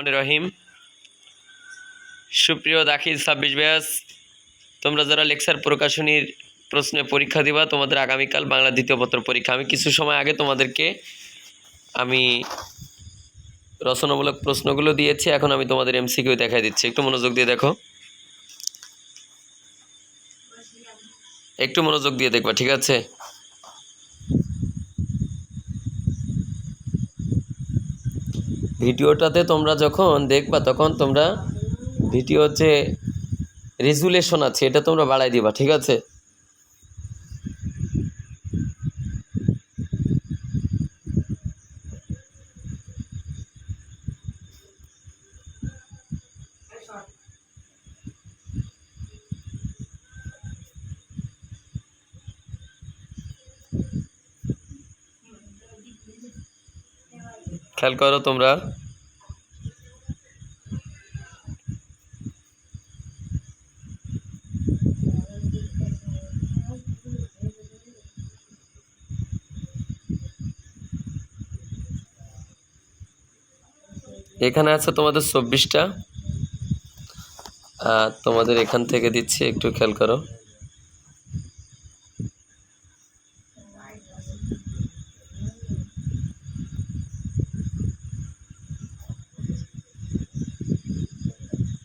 মনে রহিম। সুপ্রিয় দাখিল ছাব্বিশ ব্যাস, তোমরা যারা লেকচার প্রকাশনীর প্রশ্নে পরীক্ষা দিবা, তোমাদের আগামীকাল বাংলা দ্বিতীয় পত্র পরীক্ষা। আমি কিছু সময় আগে তোমাদেরকে আমি রচনামূলক প্রশ্নগুলো দিয়েছি, এখন আমি তোমাদের এমসিকিউ দেখাই দিচ্ছি। একটু মনোযোগ দিয়ে দেখো। একটু মনোযোগ দিয়ে দেখবা, ঠিক আছে? ভিডিওটাতে তোমরা যখন দেখবা, তখন তোমরা ভিডিওর যে রেজুলেশন আছে, এটা তোমরা বাড়াই দিবা, ঠিক আছে? খেয়াল করো তোমরা। এখানে আছে তোমাদের চব্বিশটা। তোমাদের এখান থেকে দিচ্ছি একটু খেয়াল করো।